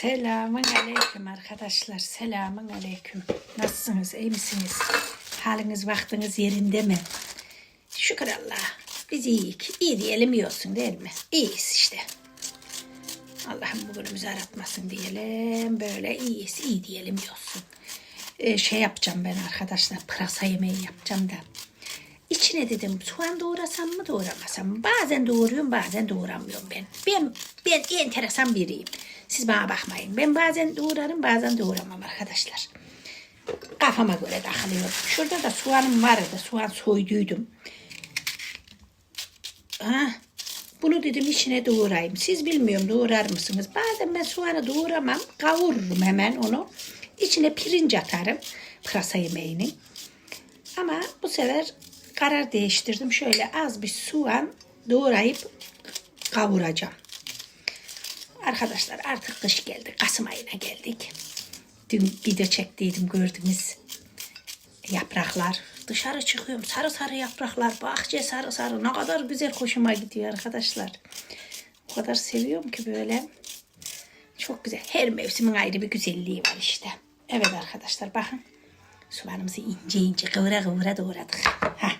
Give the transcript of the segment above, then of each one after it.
Selamun aleyküm arkadaşlar. Selamun aleyküm. Nasılsınız? iyi misiniz? Haliniz vaktiniz yerinde mi? Şükür Allah. Biz iyiyik. İyi diyelim iyi olsun değil mi? İyiyiz işte. Allah'ım bugünümüzü aratmasın diyelim. Böyle iyiyiz. iyi diyelim iyi olsun. Ee, şey yapacağım ben arkadaşlar. Pırasa yemeği yapacağım da. İçine dedim soğan doğrasam mı doğramasam mı? Bazen doğruyorum bazen doğramıyorum ben. Ben, ben enteresan biriyim. Siz bana bakmayın. Ben bazen doğrarım bazen doğramam arkadaşlar. Kafama göre takılıyorum. Şurada da soğanım vardı. Soğan soyduydum. Ha, bunu dedim içine doğrayayım. Siz bilmiyorum doğrar mısınız? Bazen ben soğanı doğramam. Kavururum hemen onu. İçine pirinç atarım. Pırasa yemeğini. Ama bu sefer karar değiştirdim. Şöyle az bir soğan doğrayıp kavuracağım. Arkadaşlar artık kış geldi. Kasım ayına geldik. Dün video çektiydim gördünüz. Yapraklar. Dışarı çıkıyorum. Sarı sarı yapraklar. Bahçe sarı sarı. Ne kadar güzel hoşuma gidiyor arkadaşlar. O kadar seviyorum ki böyle. Çok güzel. Her mevsimin ayrı bir güzelliği var işte. Evet arkadaşlar bakın. Soğanımızı ince ince kıvıra kıvıra doğradık. Heh.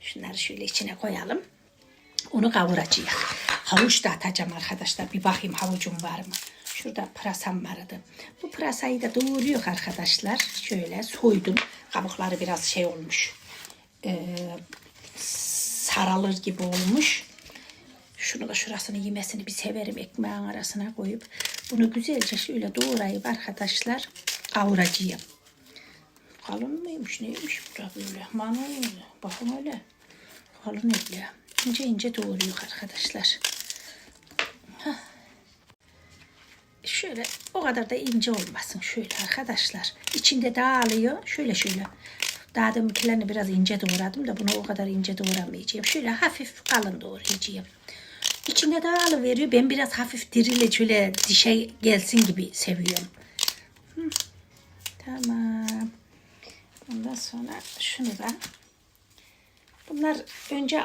Şunları şöyle içine koyalım. Onu kavuracağız. Havuç da atacağım arkadaşlar. Bir bakayım havucum var mı? Şurada pırasam vardı. Bu pırasayı da doğruyor arkadaşlar. Şöyle soydum. Kabukları biraz şey olmuş. Ee, saralır gibi olmuş. Şunu da şurasını yemesini bir severim ekmeğin arasına koyup. Bunu güzelce şöyle doğrayıp arkadaşlar kavuracağım. Kalın mıymış neymiş bu da böyle. Manu bakın öyle. Kalın öyle. İnce ince doğruyor arkadaşlar. Şöyle o kadar da ince olmasın şöyle arkadaşlar. İçinde dağılıyor. Şöyle şöyle. Daha deminkilerini biraz ince doğradım da bunu o kadar ince doğramayacağım. Şöyle hafif kalın doğrayacağım. İçinde dağılıveriyor. Ben biraz hafif dirili şöyle dişe gelsin gibi seviyorum. Tamam. Ondan sonra şunu da bunlar önce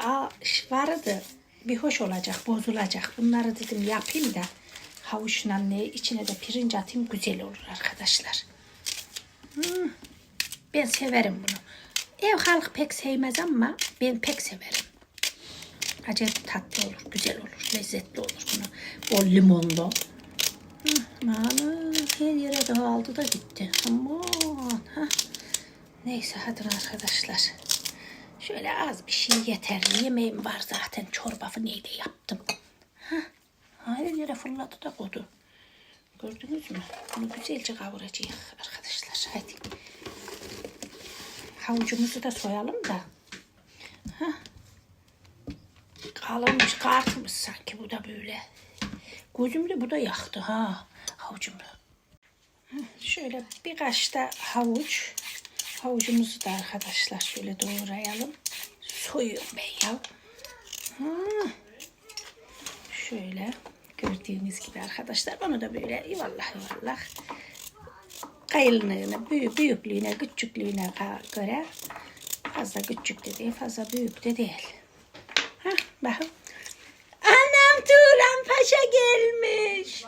vardı bir hoş olacak bozulacak bunları dedim yapayım da havuçla ne içine de pirinç atayım güzel olur arkadaşlar Hmm, ben severim bunu ev halkı pek sevmez ama ben pek severim acayip tatlı olur güzel olur lezzetli olur bunu bol limonlu Aman her yere dağıldı da gitti. Aman. Ha. Neyse hadi arkadaşlar. Şöyle az bir şey yeterli. Yemeğim var zaten. Çorbamı neydi yaptım. Ha. Her yere fırladı da kodu. Gördünüz mü? Bunu güzelce kavuracağız arkadaşlar. Hadi. Havucumuzu da soyalım da. Ha. Kalınmış, kartmış sanki bu da böyle. Gözümde bu da yaktı ha. Havucumda. Şöyle birkaç da havuç. Havucumuzu da arkadaşlar şöyle doğrayalım. Soyuyorum ben ya. Ha. Şöyle gördüğünüz gibi arkadaşlar onu da böyle yuvarlak yuvarlak kayınlığına, büyük, büyüklüğüne, küçüklüğüne göre fazla küçük de değil, fazla büyük de değil. Hah, bakın. Anam Turan Paşa gelmiş.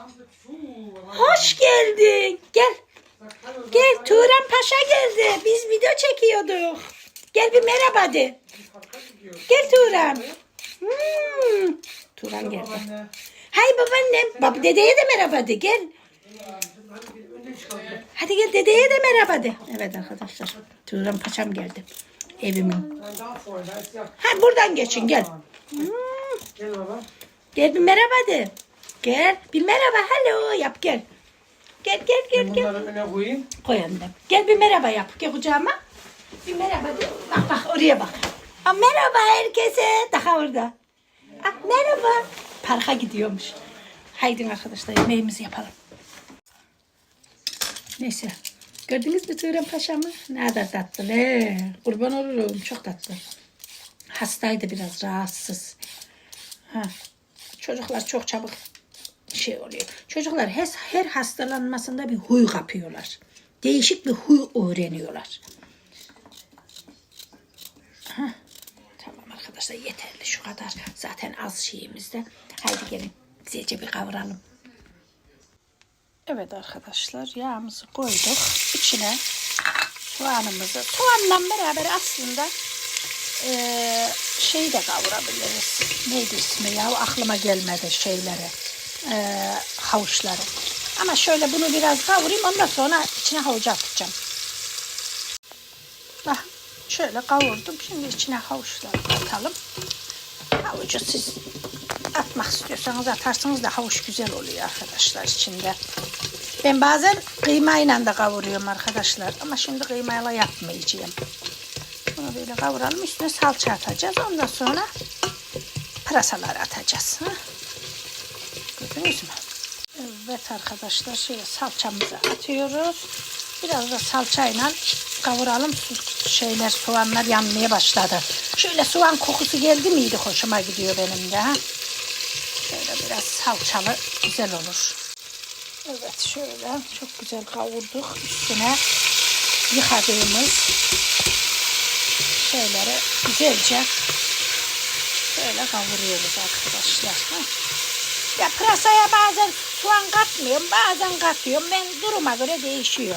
Hoş geldin. Gel. Gel Turan Paşa geldi. Biz video çekiyorduk. Gel bir merhaba de. Gel Turan. Hmm. Turan geldi. Hay babaannem. Bab dedeye de merhaba de. Gel. Hadi gel dedeye de merhaba de. Evet arkadaşlar. Turan Paşam geldi. Evimin. Ha buradan geçin gel. Hmm. Gel baba. Gel bir merhaba de. Gel bir merhaba hello yap gel. Gel gel gel gel. Bunları öne koyayım. Koy annem. Gel bir merhaba yap. Gel kucağıma. Bir merhaba de. Bak bak oraya bak. Aa, merhaba herkese. Daha orada. Aa, merhaba. Parka gidiyormuş. Haydi arkadaşlar yemeğimizi yapalım. Neyse. Gördünüz mü Turan Paşa'mı? Ne kadar tatlı. Ne? Kurban olurum. Çok tatlı. Hastaydı biraz rahatsız. Ha. Çocuklar çok çabuk şey oluyor. Çocuklar her, her hastalanmasında bir huy kapıyorlar. Değişik bir huy öğreniyorlar. Ha. Tamam arkadaşlar yeterli şu kadar. Zaten az şeyimizde. Haydi gelin güzelce bir kavuralım. Evet arkadaşlar yağımızı koyduk. İçine soğanımızı. Soğanla beraber aslında eee şeyi de kavurabiliriz. Neydi ismi ya? Aklıma gelmedi şeyleri. Eee havuçları. Ama şöyle bunu biraz kavurayım. Ondan sonra içine havucu atacağım. Bak şöyle kavurdum. Şimdi içine havuçları atalım. Havucu siz atmak istiyorsanız atarsınız da havuç güzel oluyor arkadaşlar içinde. Ben bazen kıymayla da kavuruyorum arkadaşlar. Ama şimdi kıymayla yapmayacağım. Bunu böyle kavuralım. Üstüne salça atacağız. Ondan sonra pırasalar atacağız. Ha? Gördünüz mü? Evet arkadaşlar şöyle salçamızı atıyoruz. Biraz da salçayla kavuralım. Şeyler soğanlar yanmaya başladı. Şöyle soğan kokusu geldi miydi hoşuma gidiyor benim de. Şöyle biraz salçalı güzel olur. Evet şöyle çok güzel kavurduk. Üstüne yıkadığımız şeyleri güzelce şöyle kavuruyoruz arkadaşlar. Ha? Ya pırasaya bazen soğan katmıyorum, bazen katıyorum. Ben duruma göre değişiyor.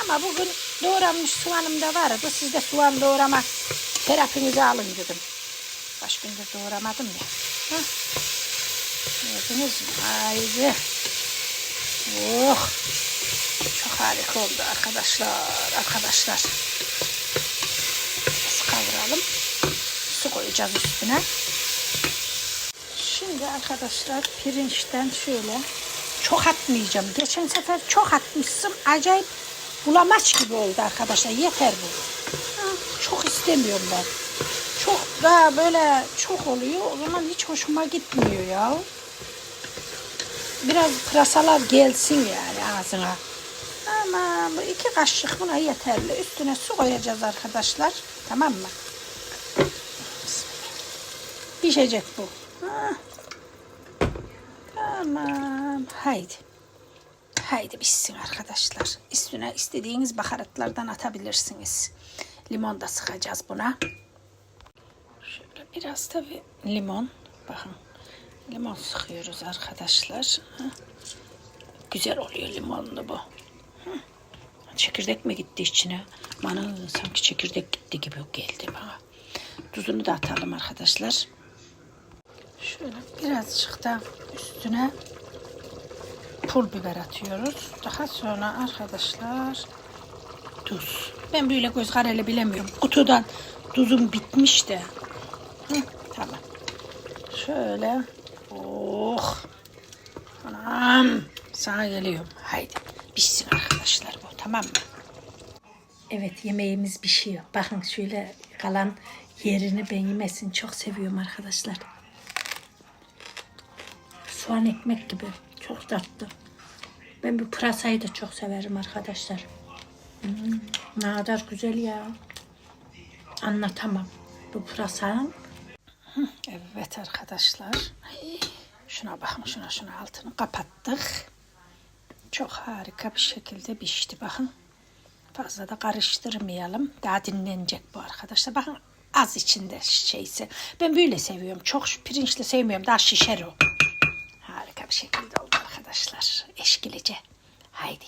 Ama bugün doğranmış soğanım da vardı. Siz de soğan doğrama terapinizi alın dedim. Kaç gündür doğramadım ya. Ha? Gördünüz mü? Haydi. Oh. Çok harika oldu arkadaşlar. Arkadaşlar. Biz kavuralım. Su koyacağız üstüne. Şimdi arkadaşlar pirinçten şöyle çok atmayacağım. Geçen sefer çok atmışsın. Acayip bulamaç gibi oldu arkadaşlar. Yeter bu. Çok istemiyorum ben. Çok daha böyle çok oluyor. O zaman hiç hoşuma gitmiyor ya. Biraz pırasalar gelsin yani ağzına. Ama bu iki kaşık buna yeterli. Üstüne su koyacağız arkadaşlar. Tamam mı? Pişecek bu. Ha. Tamam. Haydi. Haydi pişsin arkadaşlar. Üstüne istediğiniz baharatlardan atabilirsiniz. Limon da sıkacağız buna. Şöyle biraz tabi limon. Bakın. Limon sıkıyoruz arkadaşlar. Güzel oluyor limonlu bu. Çekirdek mi gitti içine? Bana sanki çekirdek gitti gibi geldi bana. Tuzunu da atalım arkadaşlar. Şöyle birazcık da üstüne pul biber atıyoruz. Daha sonra arkadaşlar tuz. Ben böyle göz kararıyla bilemiyorum. Kutudan tuzum bitmiş de. Hı, tamam. Şöyle. Oh. Anam. Sana geliyorum. Haydi. Pişsin arkadaşlar bu. Tamam mı? Evet yemeğimiz pişiyor. Bakın şöyle kalan yerini ben yemesini çok seviyorum arkadaşlar. Soğan ekmek gibi. Çok tatlı. Ben bu pırasayı da çok severim arkadaşlar. Hmm, ne kadar güzel ya. Anlatamam. Bu pırasanın. Evet arkadaşlar. Şuna bakın şuna şuna altını kapattık. Çok harika bir şekilde pişti bakın. Fazla da karıştırmayalım. Daha dinlenecek bu arkadaşlar. Bakın az içinde şeysi. Ben böyle seviyorum. Çok pirinçli sevmiyorum. Daha şişer o. Şekilde oldu arkadaşlar. Eşkilice. Haydi.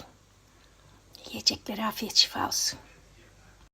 Yiyecekleri afiyet şifa olsun.